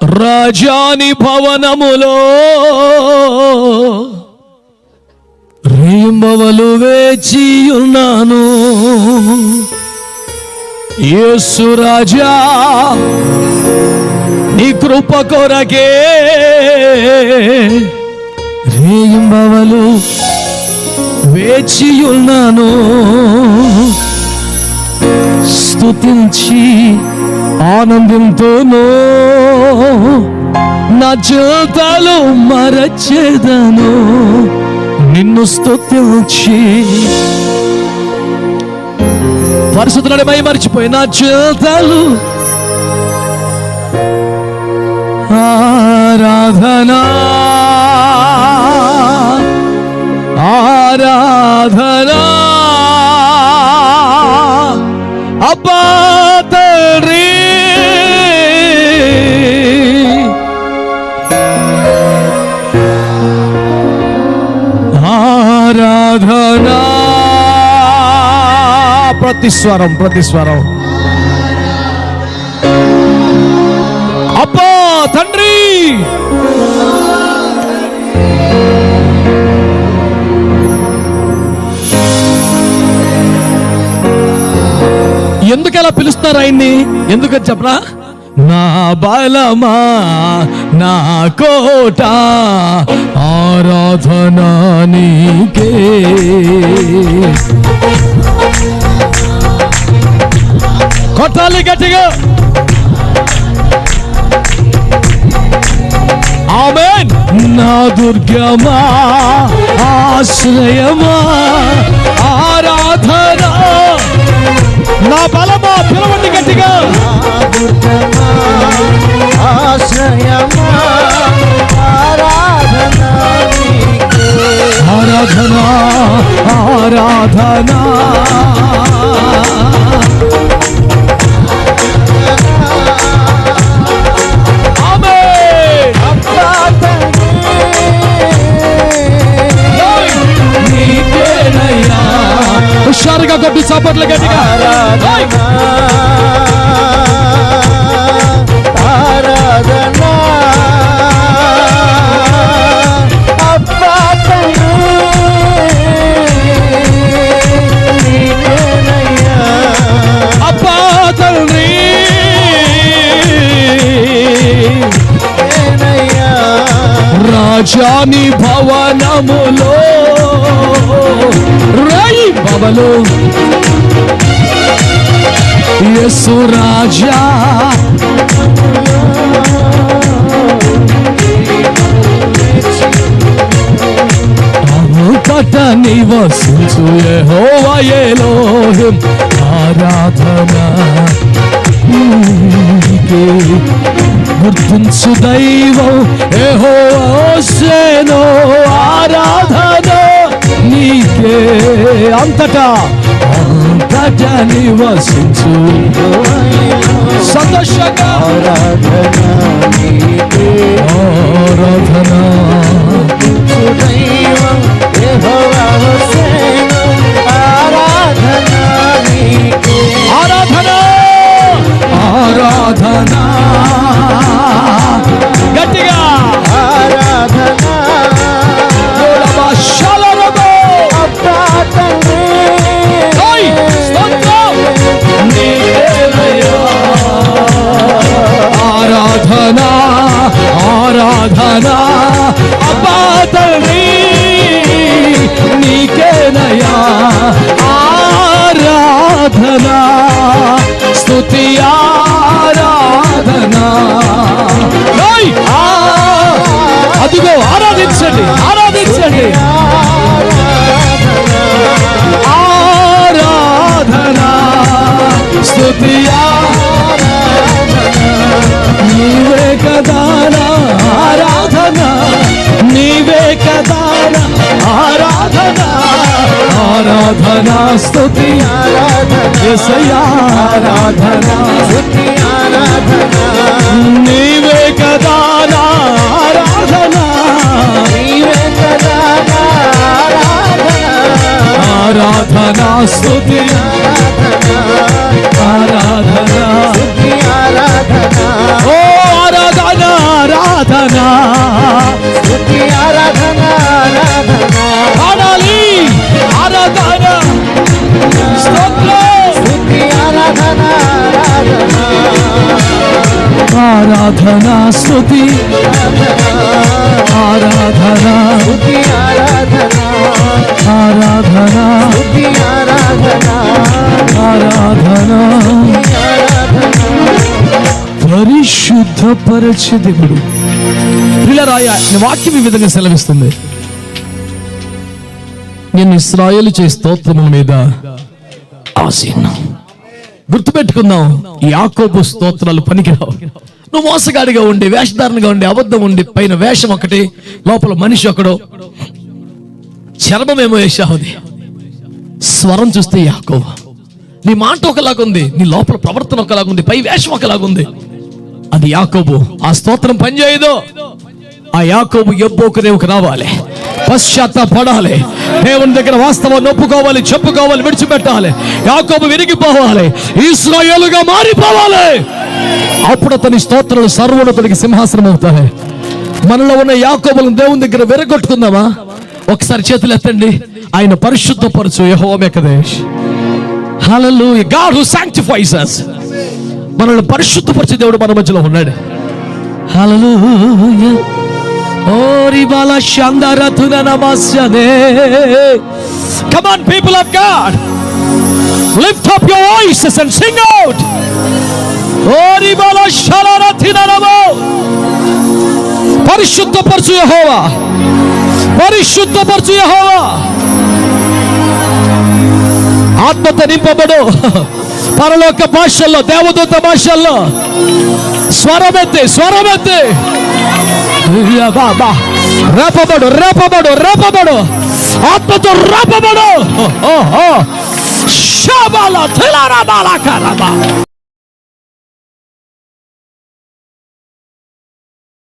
రాజాని భవనములో రేంబవలు వేచి ఉన్నాను యేసు రాజా నీ కృప కొరకే రేయింబవలు వేచి ఉన్నాను స్థుతించి ఆనందంతోనో నా జీవితాలు మరచేదను. నిన్ను స్థుతించి పరిశుద్ధులని మై మర్చిపోయి నా జీవితాలు ఆరాధనా. ఆరాధనా. ప్రతిస్వరం ప్రతిస్వరం. అప్పా తండ్రి! ఎందుకు అలా పిలుస్తారు ఆయన్ని? ఎందుకని చెప్పరా? నా బలమా నా కోట ఆరాధన నీకే. కొట్టాలి గట్టిగా. ఆమెన్. నా దుర్గమా ఆశ్రయమా ఆరాధన. నా బలమా పిలవండి గట్టిగా. ఆశ్రయమా ఆరాధన. ఆరాధన ఆరాధన. రాజాని భవనములో. రై భవలు యసు రాజా. అంతట నివసించు యెహోవా ఆరాధన గుర్తించు దైవం ఏహోసేనో అంతటా అంతటా నివసించు సంతోషంగా ఆరాధన. ఆరాధన దైవం ఆరాధన స్తుతి ఆరాధన స్తుతి ఆరాధన. నీవే ఆరాధన. నీవే కదా ఆరాధన. ఆరాధన స్తుతి ఆరాధన. స్తుతి ఆరాధన. ఓ ఆరాధన ఆరాధన. ఆరాధనా స్థుతి ఆరాధనా ఆరాధనా ఆరాధనా ఆరాధన ఆరాధన స్తుతి. దేవుడు. పిల్లరాయ వాక్యం ఈ విధంగా సెలవిస్తుంది. నేను ఇస్రాయలు చే స్తోత్రముల మీద ఆసీనం గుర్తుపెట్టుకుందాం. ఈ యాకోబు స్తోత్రాలు పనికిరావు. నువ్వు మోసగాడిగా ఉండి వేషధారణగా ఉండి అబద్ధం ఉండి పైన వేషం ఒకటి లోపల మనిషి ఒకడు. చర్మమేమో వేసావుది స్వరం చూస్తే యాకోబ నీ మాట ఒకలాగుంది నీ లోపల ప్రవర్తన ఒకలాగుంది పై వేషం ఒకలాగుంది అది యాకోబు ఆ స్తోత్రం పనిచేయదు. ఆ యాకోబు ఎబ్బోకు దేవుకు రావాలి. పశ్చాత్తాపడాలి. దేవుని దగ్గర వాస్తవం ఒప్పుకోవాలి చెప్పుకోవాలి విడిచిపెట్టాలి. యాకోబు విరిగిపోవాలి. ఇస్రాయేలుగా మారిపోవాలి. అప్పుడు అతని స్తోత్రాలు సర్వోన్నతుడికి సింహాసనం అవుతాయి. మనలో ఉన్న యాకోబులను దేవుని దగ్గర విరగొట్టుకుందామా? ఒకసారి చేతులు ఎత్తండి. ఆయన పరిశుద్ధపరచు యహోమేకదేశ్ hallelujah God who sanctifies us. మనల్ని పరిశుద్ధపరిచే దేవుడు మన మధ్యలో ఉన్నాడు. హల్లెలూయా ఓరి బాల శాందారతున నమస్యనే come on people of God lift up your voices and sing out ఓరి బాల శాలారతిన నమో పరిశుద్ధపరచు యెహోవా పరిశుద్ధపరచు యెహోవా ఆత్మతో నింపబడు పరలోక భాషల్లో దేవదూత భాషల్లో స్వరమెత్తి స్వరమెత్తి యా బాబా. రేపబడు రేపబడు రేపబడు. ఆత్మతో రేపబడు. ఓ, షాబాల తిలారాబాల కరాబా